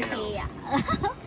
太黑呀。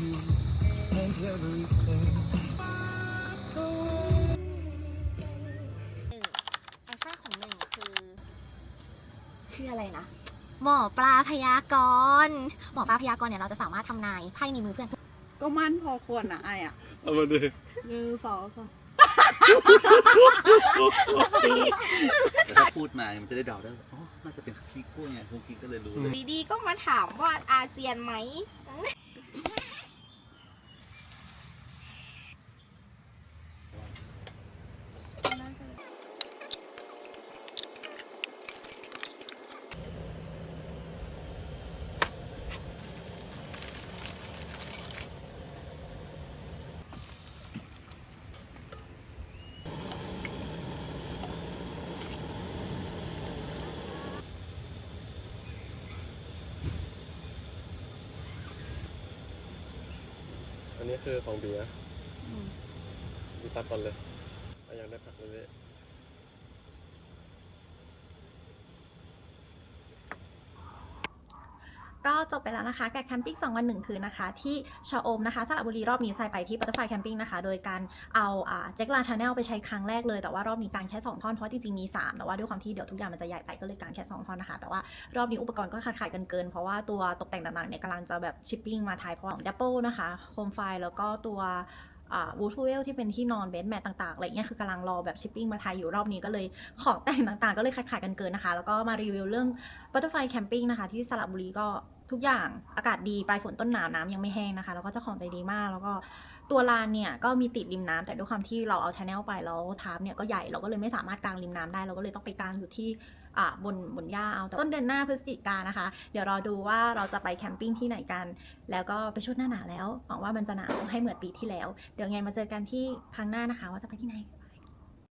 you and everything. ไอ้ไส้ของหนึ่งคือ ชื่ออะไรนะ หมอปลาพยากรณ์หมอปลาพยากรณ์เนี่ยเราจะสามารถทำนายไพ่ในมือเพื่อน ก็มั่นพอควรนะไออะเอามาดิหนึ่งสองสาม แล้วถ้าพูดมามันจะได้เดาได้ว่าอ๋อน่าจะเป็นคิกกู้ไงคุณคิกก็เลยรู้เลย ดีๆก็มาถามว่าอาเจียนไหม อันนี้คือของเบียร์มีตัดก่อนเลยเอาอย่างได้ผักเลย ก็จบไปแล้วนะคะกับแคมปิ้ง2วัน1คืนนะคะที่ชะอมนะคะสระบุรีรอบนี้ใส่ไปที่บัตเตอร์ไฟแคมปิ้งนะคะ โดยการเอาแจ็คลาชาแนลไปใช้ครั้งแรกเลย แต่ว่ารอบนี้การแค่ 2 ท่อน เพราะจริงๆ มี 3 แต่ว่าด้วยความที่เดี๋ยวทุกอย่างมันจะใหญ่ไปก็เลยการแค่ 2 ท่อนนะคะ แต่ว่ารอบนี้อุปกรณ์ก็ขาดขาดกันเกิน เพราะว่าตัวตกแต่งต่างๆเนี่ยกำลังจะแบบชิปปิ้งมาไทยเพราะของดับเบิลนะคะโคมไฟแล้วก็ตัว วูทูเวลที่เป็นที่นอนเบดแมทต่างๆอะไรเงี้ยคือกำลังรอแบบชิปปิ้งมาไทยอยู่รอบนี้ก็เลยของแต่งต่างๆ ก็เลยขาดขาดกันเกินนะคะ แล้วก็มารีวิวเรื่อง Butterfly Camping นะคะ ที่สระบุรีก็ทุกอย่างอากาศดี ปลายฝนต้นหนาวน้ำยังไม่แห้งนะคะ แล้วก็เจ้าของใจดีมาก แล้วก็ตัวลานเนี่ยก็มีติดริมน้ำแต่ด้วยความที่เราเอาชาแนลไปแล้วทาร์ปเนี่ยก็ใหญ่เราก็เลยไม่สามารถกางริมน้ำได้เราก็เลยต้องไปกางอยู่ที่ บนบนหญ้าเอาต้นเดือนหน้าพฤศจิกานนะคะ เดี๋ยวรอดูว่าเราจะไปแคมปิ้งที่ไหนกัน แล้วก็ไปช่วงหน้าหนาวแล้วหวังว่ามันจะหนาวให้เหมือนปีที่แล้ว เดี๋ยวไงมาเจอกันที่ครั้งหน้านะคะ ว่าจะไปที่ไหน